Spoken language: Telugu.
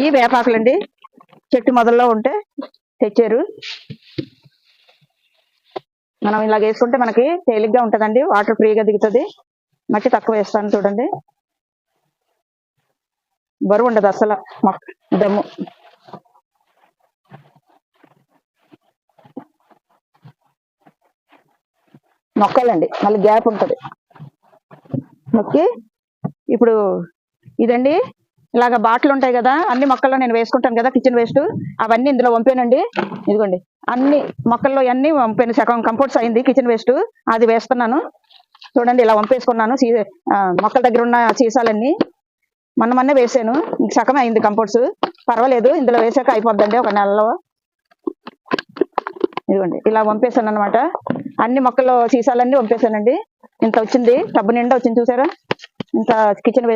ఈ వేపాకులండి. చెట్టు మొదల్లో ఉంటే తెచ్చారు. మనం ఇలా వేసుకుంటే మనకి తేలిగ్గా ఉంటుందండి. వాటర్ ఫ్రీగా దిగుతుంది. మట్టి తక్కువ వేస్తాను చూడండి. బరువు ఉండదు అసలు. మొక్క దమ్ము. మొక్కలండి. మళ్ళీ గ్యాప్ ఉంటుంది. మొక్కి ఇప్పుడు ఇదండి. ఇలాగ బాటిల్ ఉంటాయి కదా అన్ని మొక్కల్లో నేను వేసుకుంటాను కదా కిచెన్ వేస్ట్ అవన్నీ ఇందులో వంపానండి. ఇదిగోండి. అన్ని మొక్కల్లో అన్ని వంపాను. సగం కంపోర్ట్స్ అయింది కిచెన్ వేస్ట్ అది వేస్తున్నాను. చూడండి ఇలా వంపేసుకున్నాను. సీ ఆ, మొక్కల దగ్గర ఉన్న సీసాలన్నీ. మొన్న మొన్నే వేసాను. సగం అయింది కంపోర్ట్స్ పర్వాలేదు ఇందులో వేసాక అయిపోద్దండి ఒక నెలలో. ఇదిగోండి ఇలా వంపేశాను అనమాట అన్ని మొక్కల్లో సీసాలన్నీ వంపేశానండి ఇంత వచ్చింది టబ్బు నిండా వచ్చింది చూసారా? ఇంత కిచెన్